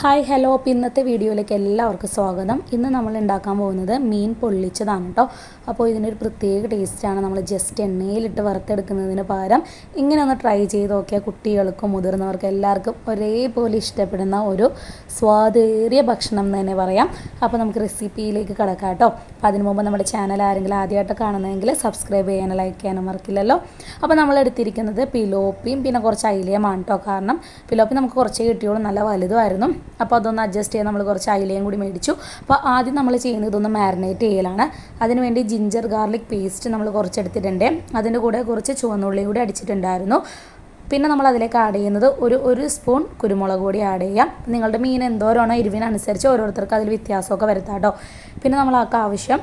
Hi hello. അപ്പോൾ ഇന്നത്തെ വീഡിയോയിലേക്ക് എല്ലാവർക്കും സ്വാഗതം. ഇന്ന് നമ്മൾ ഉണ്ടാക്കാൻ പോകുന്നത് മീൻ പൊള്ളിച്ചതാണ് കേട്ടോ അപ്പോൾ ഇതിനൊരു പ്രത്യേക ടേസ്റ്റാണ് നമ്മൾ ജസ്റ്റ് എണ്ണയിലിട്ട് വറുത്തെടുക്കുന്നതിന് പകരം ഇങ്ങനെ ഒന്ന് ട്രൈ ചെയ്ത് നോക്കിയാൽ കുട്ടികൾക്കും മുതിർന്നവർക്കും എല്ലാവർക്കും ഒരേപോലെ ഇഷ്ടപ്പെടുന്ന ഒരു സ്വാദേറിയ ഭക്ഷണം എന്ന് തന്നെ പറയാം. അപ്പോൾ നമുക്ക് റെസിപ്പിയിലേക്ക് കിടക്കാം കേട്ടോ അപ്പോൾ അതിന് മുമ്പ് നമ്മുടെ ചാനൽ ആരെങ്കിലും ആദ്യമായിട്ട് കാണുന്നതെങ്കിൽ സബ്സ്ക്രൈബ് ചെയ്യാനും ലൈക്ക് ചെയ്യാനും മറക്കില്ലല്ലോ. അപ്പോൾ നമ്മൾ എടുത്തിരിക്കുന്നത് പിലോപ്പിയും പിന്നെ കുറച്ച് അയിലയുമാണ് കേട്ടോ കാരണം പിലോപ്പി നമുക്ക് കുറച്ച് കിട്ടിയോളൂ നല്ല വലുതുമായിരുന്നു. അപ്പോൾ അതൊന്ന് അഡ്ജസ്റ്റ് ചെയ്യാൻ നമ്മൾ കുറച്ച് അയിലയും കൂടി മേടിച്ചു. അപ്പോൾ ആദ്യം നമ്മൾ ചെയ്യുന്നത് ഇതൊന്ന് മാരിനേറ്റ് ചെയ്യലാണ്. അതിനുവേണ്ടി ജിഞ്ചർ ഗാർലിക് പേസ്റ്റ് നമ്മൾ കുറച്ചെടുത്തിട്ടുണ്ട്. അതിന്റെ കൂടെ കുറച്ച് ചുവന്നുള്ളിയും കൂടി അടിച്ചിട്ടുണ്ടായിരുന്നു. പിന്നെ നമ്മൾ അതിലേക്ക് ആഡ് ചെയ്യുന്നത് ഒരു ഒരു സ്പൂൺ കുരുമുളക് കൂടി ആഡ് ചെയ്യാം. നിങ്ങളുടെ മീൻ എന്തോരാണോ എരിവിനനുസരിച്ച് ഓരോരുത്തർക്ക് അതിൽ വ്യത്യാസമൊക്കെ വരുത്താം കേട്ടോ. പിന്നെ നമ്മൾ ആവശ്യം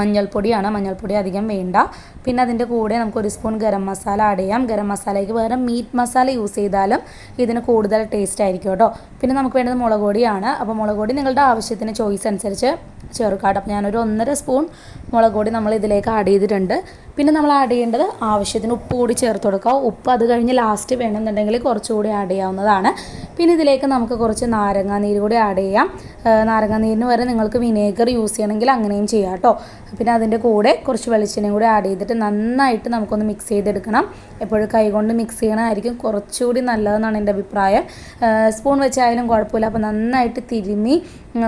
മഞ്ഞൾപ്പൊടിയാണ്. മഞ്ഞൾപ്പൊടി അധികം വേണ്ട. പിന്നെ അതിന്റെ കൂടെ നമുക്ക് ഒരു സ്പൂൺ ഗരം മസാല ആഡ് ചെയ്യാം. ഗരം മസാലയ്ക്ക് പകരം മീറ്റ് മസാല യൂസ് ചെയ്താലും ഇതിന് കൂടുതൽ ടേസ്റ്റ് ആയിരിക്കും കേട്ടോ. പിന്നെ നമുക്ക് വേണ്ടത് മുളക് പൊടിയാണ്. അപ്പോൾ മുളക് പൊടി നിങ്ങളുടെ ആവശ്യത്തിന് ചോയ്സ് അനുസരിച്ച് ചേർക്കാം അപ്പോൾ ഞാനൊരു ഒന്നര സ്പൂൺ മുളക് പൊടി നമ്മൾ ഇതിലേക്ക് ആഡ് ചെയ്തിട്ടുണ്ട്. പിന്നെ നമ്മൾ ആഡ് ചെയ്യേണ്ടത് ആവശ്യത്തിന് ഉപ്പ് കൂടി ചേർത്ത് കൊടുക്കുക. ഉപ്പ് അത് കഴിഞ്ഞ് ലാസ്റ്റ് വേണമെന്നുണ്ടെങ്കിൽ കുറച്ചുകൂടി ആഡ് ചെയ്യാവുന്നതാണ്. പിന്നെ ഇതിലേക്ക് നമുക്ക് കുറച്ച് നാരങ്ങാ നീര് കൂടി ആഡ് ചെയ്യാം. നാരങ്ങാ നീരിന് വരെ നിങ്ങൾക്ക് വിനേഗർ യൂസ് ചെയ്യണമെങ്കിൽ അങ്ങനെയും ചെയ്യാം കേട്ടോ. പിന്നെ അതിന്റെ കൂടെ കുറച്ച് വെളിച്ചെണ്ണയും കൂടി ആഡ് ചെയ്തിട്ട് നന്നായിട്ട് നമുക്കൊന്ന് മിക്സ് ചെയ്തെടുക്കണം. എപ്പോഴും കൈകൊണ്ട് മിക്സ് ചെയ്യണമായിരിക്കും കുറച്ചുകൂടി നല്ലതെന്നാണ് എന്റെ അഭിപ്രായം. സ്പൂൺ വെച്ചായാലും കുഴപ്പമില്ല. അപ്പോൾ നന്നായിട്ട് തിരുമ്മി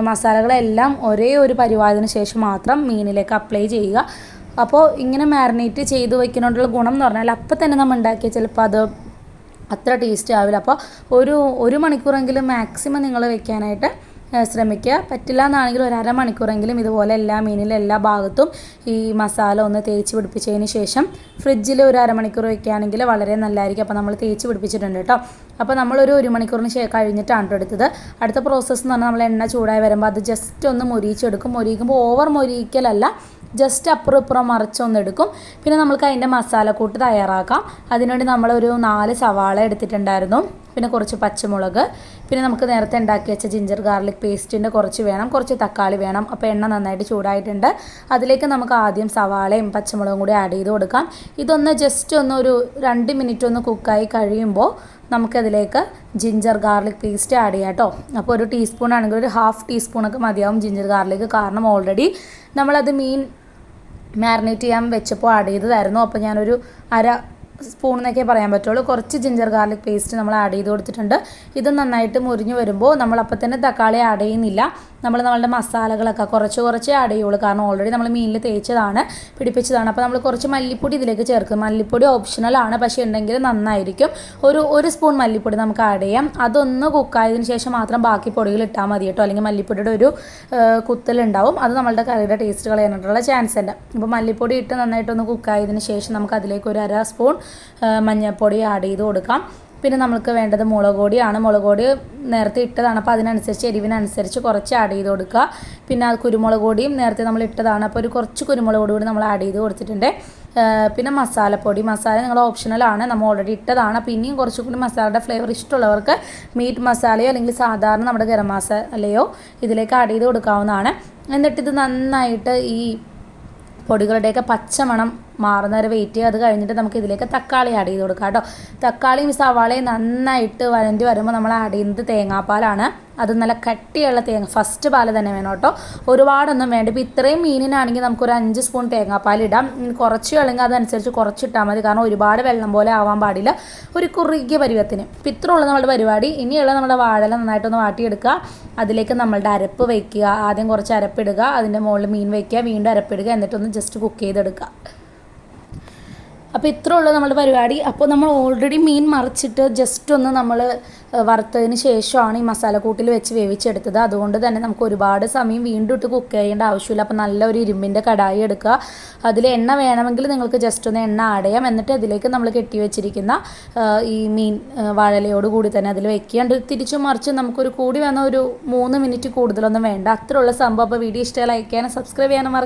മസാലകളെല്ലാം ഒരേ ഒരു പരിവാരത്തിന് ശേഷം മാത്രം മീനിലേക്ക് അപ്ലൈ ചെയ്യുക. അപ്പോൾ ഇങ്ങനെ മാരിനേറ്റ് ചെയ്ത് വയ്ക്കുന്നതുകൊണ്ടുള്ള ഗുണം എന്ന് പറഞ്ഞാൽ അപ്പം തന്നെ നമ്മൾ ഉണ്ടാക്കിയാൽ ചിലപ്പോൾ അത് അത്ര ടേസ്റ്റ് ആവില്ല. അപ്പോൾ ഒരു ഒരു മണിക്കൂറെങ്കിലും മാക്സിമം നിങ്ങൾ വെക്കാനായിട്ട് ശ്രമിക്കുക. പറ്റില്ല എന്നാണെങ്കിൽ ഒരു അരമണിക്കൂറെങ്കിലും ഇതുപോലെ എല്ലാ മീനിലും എല്ലാ ഭാഗത്തും ഈ മസാല ഒന്ന് തേച്ച് പിടിപ്പിച്ചതിന് ശേഷം ഫ്രിഡ്ജിൽ ഒരു അരമണിക്കൂർ വയ്ക്കുകയാണെങ്കിൽ വളരെ നല്ലതായിരിക്കും. അപ്പോൾ നമ്മൾ തേച്ച് പിടിപ്പിച്ചിട്ടുണ്ട് കേട്ടോ. അപ്പോൾ നമ്മളൊരു ഒരു മണിക്കൂറിന് ശേഷം കഴിഞ്ഞിട്ടാണ് എടുത്തത്. അടുത്ത പ്രോസസ്സ് എന്ന് പറഞ്ഞാൽ നമ്മൾ എണ്ണ ചൂടായി വരുമ്പോൾ അത് ജസ്റ്റ് ഒന്ന് മൊരിയിച്ചെടുക്കും. മൊരിയിക്കുമ്പോൾ ഓവർ മൊരിയിക്കലല്ല ജസ്റ്റ് അപ്പുറം ഇപ്പുറം മറിച്ചൊന്നെടുക്കും പിന്നെ നമുക്ക് അതിന്റെ മസാലക്കൂട്ട് തയ്യാറാക്കാം. അതിനുവേണ്ടി നമ്മളൊരു നാല് സവാള എടുത്തിട്ടുണ്ടായിരുന്നു. പിന്നെ കുറച്ച് പച്ചമുളക് പിന്നെ നമുക്ക് നേരത്തെ ഉണ്ടാക്കി വെച്ച ജിഞ്ചർ ഗാർലിക് പേസ്റ്റിന്റെ കുറച്ച് വേണം കുറച്ച് തക്കാളി വേണം. അപ്പോൾ എണ്ണ നന്നായിട്ട് ചൂടായിട്ടുണ്ട്. അതിലേക്ക് നമുക്ക് ആദ്യം സവാളയും പച്ചമുളകും കൂടി ആഡ് ചെയ്ത് കൊടുക്കാം. ഇതൊന്ന് ജസ്റ്റ് ഒന്ന് ഒരു രണ്ട് മിനിറ്റ് ഒന്ന് കുക്കായി കഴിയുമ്പോൾ നമുക്കതിലേക്ക് ജിഞ്ചർ ഗാർലിക് പേസ്റ്റ് ആഡ് ചെയ്യാം കേട്ടോ അപ്പോൾ ഒരു ടീസ്പൂൺ ആണെങ്കിൽ ഒരു ഹാഫ് ടീസ്പൂണൊക്കെ മതിയാവും ജിഞ്ചർ ഗാർലിക് കാരണം ഓൾറെഡി നമ്മളത് മീൻ മാരിനേറ്റ് ചെയ്യാൻ വെച്ചപ്പോൾ ആഡ് ചെയ്തതായിരുന്നു. അപ്പോൾ ഞാനൊരു അര സ്പൂൺ എന്നൊക്കെ പറയാൻ പറ്റുള്ളൂ. കുറച്ച് ജിഞ്ചർ ഗാർലിക് പേസ്റ്റ് നമ്മൾ ആഡ് ചെയ്ത് കൊടുത്തിട്ടുണ്ട്. ഇത് നന്നായിട്ട് മുരിഞ്ഞ് വരുമ്പോൾ നമ്മൾ അപ്പം തന്നെ തക്കാളി ആഡ് ചെയ്യുന്നില്ല. നമ്മൾ നമ്മളുടെ മസാലകളൊക്കെ കുറച്ച് കുറച്ച് ആഡ് ചെയ്യുള്ളൂ. കാരണം ഓൾറെഡി നമ്മൾ മീനിൽ തേച്ചതാണ് പിടിപ്പിച്ചതാണ്. അപ്പോൾ നമ്മൾ കുറച്ച് മല്ലിപ്പൊടി ഇതിലേക്ക് ചേർക്കും. മല്ലിപ്പൊടി ഓപ്ഷണലാണ് പക്ഷേ ഉണ്ടെങ്കിൽ നന്നായിരിക്കും. ഒരു ഒരു സ്പൂൺ മല്ലിപ്പൊടി നമുക്ക് ആഡ് ചെയ്യാം. അതൊന്ന് കുക്കായതിനു ശേഷം മാത്രം ബാക്കി പൊടികൾ ഇട്ടാൽ മതി കേട്ടോ. അല്ലെങ്കിൽ മല്ലിപ്പൊടിയുടെ ഒരു കുത്തലുണ്ടാവും അത് നമ്മളുടെ കറിയുടെ ടേസ്റ്റ് കളയാനായിട്ടുള്ള ചാൻസ് ഉണ്ട്. അപ്പോൾ മല്ലിപ്പൊടി ഇട്ട് നന്നായിട്ടൊന്ന് കുക്കായതിന് ശേഷം നമുക്ക് അതിലേക്ക് ഒരു അര സ്പൂൺ മഞ്ഞൾപ്പൊടി ആഡ് ചെയ്ത് കൊടുക്കാം. പിന്നെ നമ്മൾക്ക് വേണ്ടത് മുളക് പൊടിയാണ്. മുളക് പൊടി നേരത്തെ ഇട്ടതാണ്. അപ്പോൾ അതിനനുസരിച്ച് എരിവിനനുസരിച്ച് കുറച്ച് ആഡ് ചെയ്ത് കൊടുക്കുക. പിന്നെ അത് കുരുമുളക് പൊടിയും നേരത്തെ നമ്മൾ ഇട്ടതാണ്. അപ്പോൾ ഒരു കുറച്ച് കുരുമുളക് പൊടി കൂടി നമ്മൾ ആഡ് ചെയ്ത് കൊടുത്തിട്ടുണ്ട്. പിന്നെ മസാലപ്പൊടി. മസാല നിങ്ങൾ ഓപ്ഷണലാണ് നമ്മൾ ഓൾറെഡി ഇട്ടതാണ്. ഇനിയും കുറച്ചും കൂടി മസാലയുടെ ഫ്ലേവർ ഇഷ്ടമുള്ളവർക്ക് മീറ്റ് മസാലയോ അല്ലെങ്കിൽ സാധാരണ നമ്മുടെ ഗരം മസാലയോ ഇതിലേക്ക് ആഡ് ചെയ്ത് കൊടുക്കാവുന്നതാണ്. എന്നിട്ട് ഇത് നന്നായിട്ട് ഈ പൊടികളുടെയൊക്കെ പച്ചമണം മാറുന്ന വരെ വെയിറ്റ് ചെയ്യുക അത് കഴിഞ്ഞിട്ട് നമുക്ക് ഇതിലേക്ക് തക്കാളി ആഡ് ചെയ്ത് കൊടുക്കാം കേട്ടോ. തക്കാളിയും സവാളയും നന്നായിട്ട് വരണ്ടി വരുമ്പോൾ നമ്മൾ ആഡ് ചെയ്യുന്നത് തേങ്ങാപ്പാലാണ്. അത് നല്ല കട്ടിയുള്ള തേങ്ങ. ഫസ്റ്റ് പാൽ തന്നെ വേണം കേട്ടോ. ഒരുപാടൊന്നും വേണ്ട. ഇപ്പോൾ ഇത്രയും മീനിനാണെങ്കിൽ നമുക്കൊരു അഞ്ച് സ്പൂൺ തേങ്ങാപ്പാൽ ഇടാം. കുറച്ച് അല്ലെങ്കിൽ അതനുസരിച്ച് കുറച്ചിട്ടാൽ മതി. കാരണം ഒരുപാട് വെള്ളം പോലെ ആവാൻ പാടില്ല. ഒരു കുറുകിയ പരുവത്തിന്. ഇപ്പം ഉള്ള നമ്മുടെ പരിപാടി. ഇനിയുള്ള നമ്മുടെ വാഴല നന്നായിട്ടൊന്ന് വാട്ടിയെടുക്കുക. അതിലേക്ക് നമ്മളുടെ അരപ്പ് വയ്ക്കുക ആദ്യം കുറച്ച് അരപ്പിടുക അതിന്റെ മുകളിൽ മീൻ വയ്ക്കുക വീണ്ടും അരപ്പിടുക എന്നിട്ടൊന്ന് ജസ്റ്റ് കുക്ക് ചെയ്തെടുക്കുക. അപ്പോൾ ഇത്ര ഉള്ളൂ നമ്മുടെ പരിപാടി. അപ്പോൾ നമ്മൾ ഓൾറെഡി മീൻ മറിച്ചിട്ട് ജസ്റ്റ് ഒന്ന് നമ്മൾ വറുത്തതിന് ശേഷമാണ് ഈ മസാലക്കൂട്ടിൽ വെച്ച് വേവിച്ചെടുത്തത്. അതുകൊണ്ട് തന്നെ നമുക്ക് ഒരുപാട് സമയം വീണ്ടും ഇട്ട് കുക്ക് ചെയ്യേണ്ട ആവശ്യമില്ല. അപ്പോൾ നല്ലൊരു ഇരുമ്പിന്റെ കടായി എടുക്കുക. അതിൽ എണ്ണ വേണമെങ്കിൽ നിങ്ങൾക്ക് ജസ്റ്റ് ഒന്ന് എണ്ണ ആഡ് ചെയ്യാം. എന്നിട്ട് അതിലേക്ക് നമ്മൾ കെട്ടി വെച്ചിരിക്കുന്ന ഈ മീൻ വാഴലയോട് കൂടി തന്നെ അതിൽ വെക്കുകയുണ്ട് തിരിച്ചു മറിച്ച് നമുക്കൊരു കൂടി വന്ന ഒരു മൂന്ന് മിനിറ്റ് കൂടുതലൊന്നും വേണ്ട. അത്രയുള്ള സംഭവം. അപ്പോൾ വീഡിയോ ഇഷ്ടമായി ലൈക്ക് ചെയ്യാനും സബ്സ്ക്രൈബ് ചെയ്യാനും മറക്കും